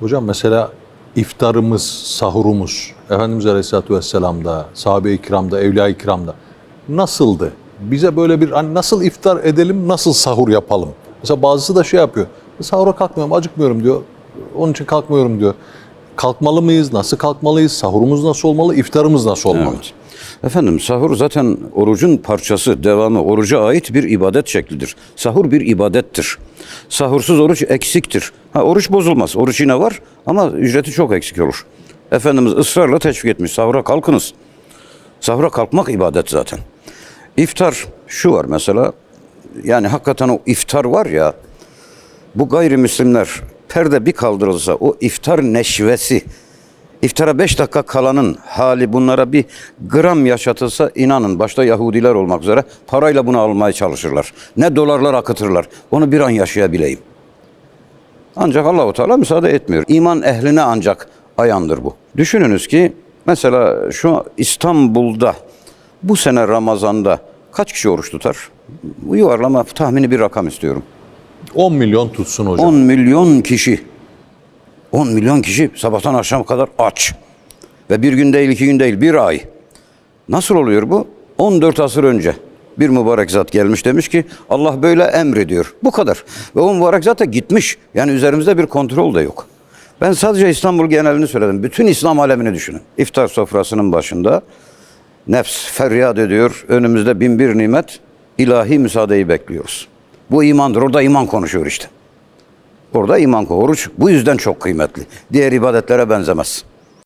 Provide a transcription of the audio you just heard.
Hocam mesela iftarımız, sahurumuz Efendimiz Aleyhisselatü Vesselam'da, sahabe-i kiramda, evliya-i kiramda nasıldı? Bize böyle bir hani nasıl iftar edelim, nasıl sahur yapalım? Mesela bazısı da şey yapıyor. Sahura kalkmıyorum, acıkmıyorum diyor. Onun için kalkmıyorum diyor. Kalkmalı mıyız? Nasıl kalkmalıyız? Sahurumuz nasıl olmalı? İftarımız nasıl olmalı? Evet. Efendim sahur zaten orucun parçası, devamı, oruca ait bir ibadet şeklidir. Sahur bir ibadettir. Sahursuz oruç eksiktir. Ha, oruç bozulmaz. Oruç yine var ama ücreti çok eksik olur. Efendimiz ısrarla teşvik etmiş. Sahura kalkınız. Sahura kalkmak ibadet zaten. İftar şu var mesela. Yani hakikaten o iftar var ya bu gayrimüslimler perde bir kaldırılsa o iftar neşvesi iftara beş dakika kalanın hali bunlara bir gram yaşatılsa inanın başta Yahudiler olmak üzere parayla bunu almaya çalışırlar. Ne dolarlar akıtırlar. Onu bir an yaşayabileyim. Ancak Allahu Teala müsaade etmiyor. İman ehline ancak ayandır bu. Düşününüz ki mesela şu İstanbul'da bu sene Ramazan'da kaç kişi oruç tutar? Bu yuvarlama tahmini bir rakam istiyorum. 10 milyon tutsun hocam. 10 milyon kişi. 10 milyon kişi sabahtan akşama kadar aç. Ve bir gün değil, iki gün değil, bir ay. Nasıl oluyor bu? 14 asır önce bir mübarek zat gelmiş demiş ki Allah böyle emrediyor. Bu kadar. Ve o mübarek zat da gitmiş. Yani üzerimizde bir kontrol de yok. Ben sadece İstanbul genelini söyledim. Bütün İslam alemini düşünün. İftar sofrasının başında nefs feryat ediyor. Önümüzde bin bir nimet. ilahi müsaadeyi bekliyoruz. Bu imandır. Orada iman konuşuyor işte. Orada iman oruç bu yüzden çok kıymetli. Diğer ibadetlere benzemez.